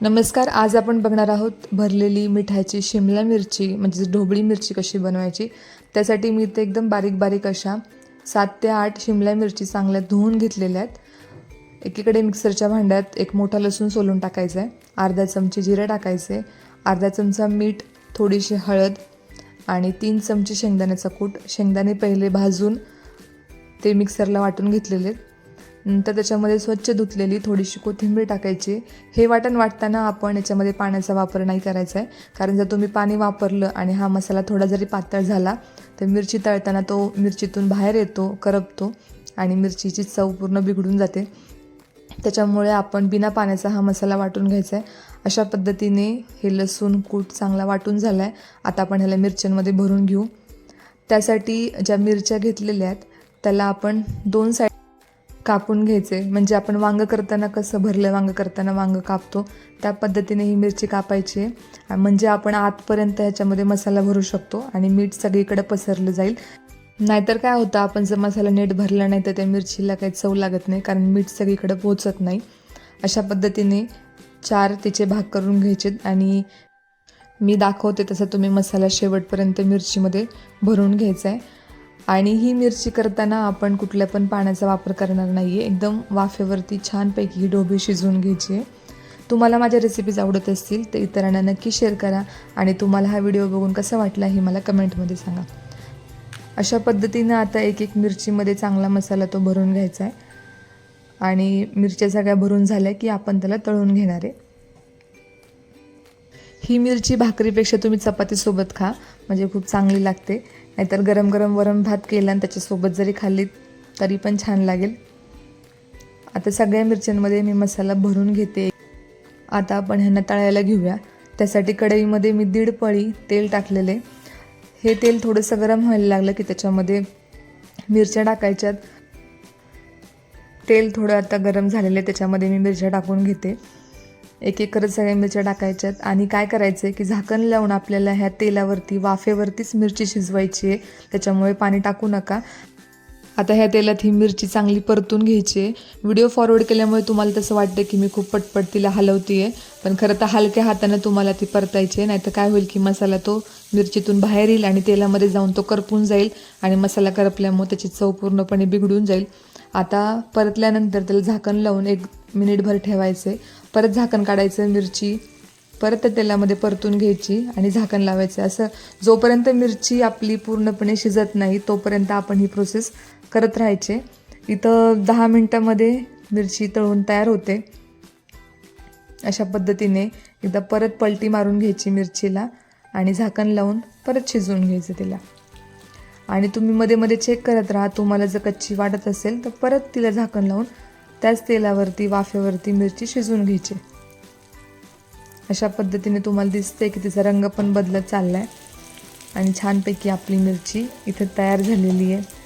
नमस्कार आज आपण बघणार आहोत भरलेली मिठाची शिमला मिरची म्हणजे ढोबळी मिरची कशी बनवायची? त्यासाठी मी इथे एकदम बारीक बारीक अशा सात ते आठ शिमला मिरची चांगल्या धुवून घेतलेल्या आहेत. एकीकडे मिक्सरच्या भांड्यात एक मोठा लसूण सोलून टाकायचा आहे. अर्धा चमचे जिरं टाकायचे अर्धा चमचा मीठ थोडीशी हळद आणि तीन चमचे शेंगदाण्याचा कूट. शेंगदाणे पहिले भाजून ते मिक्सरला वाटून घेतलेले आहेत. नंतर त्याच्यामध्ये स्वच्छ धुतलेली थोडीशी कोथिंबीर टाकायची. हे वाटण वाटताना आपण याच्यामध्ये पाण्याचा वापर नाही करायचा आहे कारण जर तुम्ही पाणी वापरलं आणि हा मसाला थोडा जरी पातळ झाला तर मिरची तळताना तो मिरचीतून बाहेर येतो करपतो आणि मिरचीची चव पूर्ण बिघडून जाते. त्याच्यामुळे आपण बिना पाण्याचा हा मसाला वाटून घ्यायचा आहे अशा पद्धतीने हे लसूण कूट चांगला वाटून झाला आहे आता आपण ह्याला मिरच्यांमध्ये भरून घेऊ. त्यासाठी ज्या मिरच्या घेतलेल्या आहेत त्याला आपण दोन साईड कापून घ्यायचे. म्हणजे आपण वांगं करताना कसं भरलं वांगं करताना वांगं कापतो त्या पद्धतीने ही मिरची कापायची. आहे म्हणजे आपण आतपर्यंत ह्याच्यामध्ये मसाला भरू शकतो आणि मीठ सगळीकडे पसरलं जाईल. नाहीतर काय होतं आपण जर मसाला नीट भरला नाही तर त्या मिरचीला काही चव लागत नाही कारण मीठ सगळीकडे पोचत नाही. अशा पद्धतीने चार तिचे भाग करून घ्यायचे आणि मी दाखवते तसं तुम्ही मसाला शेवटपर्यंत मिरचीमध्ये भरून घ्यायचा आहे. आणि ही मिरची करताना आपण कुठल्या पण पाण्याचा वापर करणार नाही आहे एकदम वाफेवरती छानपैकी ही ढोबी शिजवून घ्यायची आहे. तुम्हाला माझ्या रेसिपीज आवडत असतील तर इतरांना नक्की शेअर करा आणि तुम्हाला हा व्हिडिओ बघून कसा वाटला हे मला कमेंटमध्ये सांगा. अशा पद्धतीनं आता एक एक मिरचीमध्ये चांगला मसाला तो भरून घ्यायचा आहे. आणि मिरच्या सगळ्या भरून झाल्या की आपण त्याला तळून घेणार आहे. ही मिरची भाकरीपेक्षा तुम्ही चपातीसोबत खा म्हणजे खूप चांगली लागते. नाहीतर गरम गरम वरण भात केला आणि त्याच्यासोबत जरी खाल्ली तरी पण छान लागेल. आता सगळ्या मिरच्यांमध्ये मी मसाला भरून घेते. आता आपण ह्यांना तळायला घेऊया. त्यासाठी कढईमध्ये मी दीड पळी तेल टाकलेले. हे तेल थोडंसं गरम व्हायला लागलं की त्याच्यामध्ये मिरच्या टाकायच्यात. तेल थोडं आता गरम झालेलं आहे त्याच्यामध्ये मी मिरच्या टाकून घेते. एक एक करत सगळ्या मिरच्या टाकायच्यात. आणि काय करायचं आहे की झाकण लावून आपल्याला ह्या तेलावरती वाफेवरतीच मिरची शिजवायची आहे. त्याच्यामुळे पाणी टाकू नका. आता ह्या तेलात ही मिरची चांगली परतून घ्यायची आहे. व्हिडिओ फॉरवर्ड केल्यामुळे तुम्हाला तसं वाटतं की मी खूप पटपट तिला हलवते आहे पण खरं तर हलक्या हातानं तुम्हाला ती परतायची आहे. नाहीतर काय होईल की मसाला तो मिरचीतून बाहेर येईल आणि तेलामध्ये जाऊन तो करपून जाईल आणि मसाला करपल्यामुळे त्याची चव पूर्णपणे बिघडून जाईल. आता परतल्यानंतर त्याला झाकण लावून एक मिनिटभर ठेवायचे परत झाकण काढायचं मिरची. परत त्या तेलामध्ये परतून घ्यायची आणि झाकण लावायचं असं जोपर्यंत मिरची आपली पूर्णपणे शिजत नाही तोपर्यंत आपण ही प्रोसेस करत राहायचे. इथं दहा मिनटामध्ये मिरची तळून तयार होते. अशा पद्धतीने एकदा परत पलटी मारून घ्यायची मिरचीला आणि झाकण लावून परत शिजवून घ्यायचं तिला. आणि तुम्ही मध्ये मध्ये चेक करत राहा तुम्हाला जर कच्ची वाटत असेल तर परत तिला झाकण लावून त्याच तेलावरती वाफेवरती मिरची शिजवून घ्यायची. अशा पद्धतीने तुम्हाला दिसते की तिचा रंग पण बदलत चालला आहे आणि छानपैकी आपली मिरची इथे तयार झालेली आहे.